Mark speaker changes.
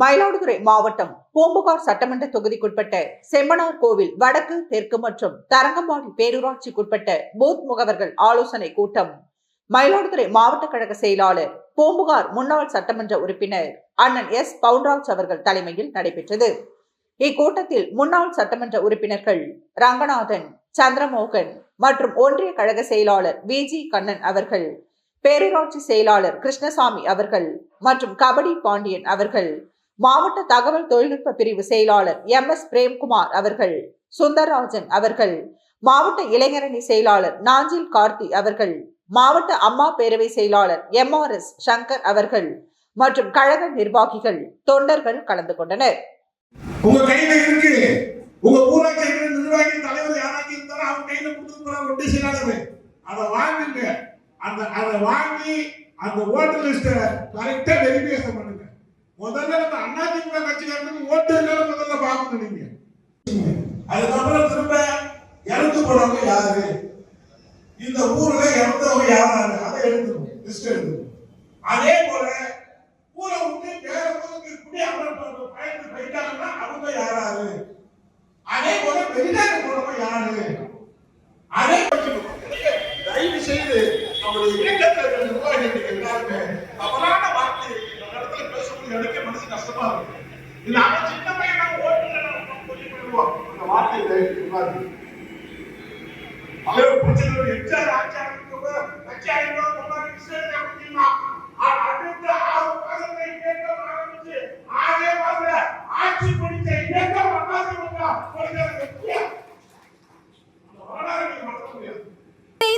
Speaker 1: மயிலாடுதுறை மாவட்டம் பூம்புகார் சட்டமன்ற தொகுதிக்குட்பட்ட செம்மனார் கோவில் வடக்கு தெற்கு மற்றும் தரங்கம்பாடி பேரூராட்சிக்குட்பட்ட பூத் முகவர்கள் ஆலோசனை கூட்டம். மயிலாடுதுறை மாவட்ட கழக செயலாளர் பூம்புகார் முன்னாள் சட்டமன்ற உறுப்பினர் அண்ணன் எஸ். பவுன்ராஜ் அவர்கள் தலைமையில் நடைபெற்றது. இக்கூட்டத்தில் முன்னாள் சட்டமன்ற உறுப்பினர்கள் ரங்கநாதன் சந்திரமோகன் மற்றும் ஒன்றிய கழக செயலாளர் வி. ஜி. கண்ணன் அவர்கள் பேரூராட்சி செயலாளர் கிருஷ்ணசாமி அவர்கள் மற்றும் கபடி பாண்டியன் அவர்கள் மாவட்ட தகவல் தொழில்நுட்ப பிரிவு செயலாளர் எம் எஸ் பிரேம்குமார் அவர்கள் சுந்தரராஜன் அவர்கள் மாவட்ட இளைஞரணி செயலாளர் நாஞ்சில் கார்த்தி அவர்கள் மாவட்ட அம்மா பேரவை செயலாளர் எம் ஆர் எஸ் சங்கர் அவர்கள் மற்றும் கழக நிர்வாகிகள் தொண்டர்கள் கலந்து கொண்டனர்.
Speaker 2: உங்க கையில இருக்கு. உங்க ஊராட்சி நிர்வாகி தலைவர் யாராச்சும் இருந்தாலும் அவங்க கையில கொடுத்து போற ஒட்டி செயலாளர் அதை வாங்குங்க. அந்த அதை வாங்கி அந்த ஓட்டர் லிஸ்ட கரெக்டா வெரிஃபிகேஷன் பண்ணுங்க முதல்ல நம்ம அதிமுக கட்சிக்காரனுக்கு ஓட்டு இல்லைன்னு முதல்ல பார்க்கணும் நீங்க. அதுக்கப்புறம் திரும்ப இறந்து போனவங்க யாரு? இந்த ஊர்ல இறந்தவங்க யாராரு? அதை எழுதணும் லிஸ்ட் எழுதணும் அதே போல ஊரை விட்டு வேற ஊருக்கு குடி அமர்ப்பு பயந்து போயிட்டாங்கன்னா அவங்க யாராரு? அதே போல வெளிநாட்டு போனவங்க யாரு? அதே நீங்க தயவு செய்து அவருடைய இயக்கத்தில் இருக்கிற நிர்வாகிகள் மனசு கஷ்டமா இருக்கும். இல்ல அவன் சின்ன பையன் நம்ம நம்ம சொல்லி போயிடுவோம் அந்த வார்த்தை தயவு அவர் பிரச்சனை எச்ஆர் ஆச்சாரம் ஆச்சாரியோ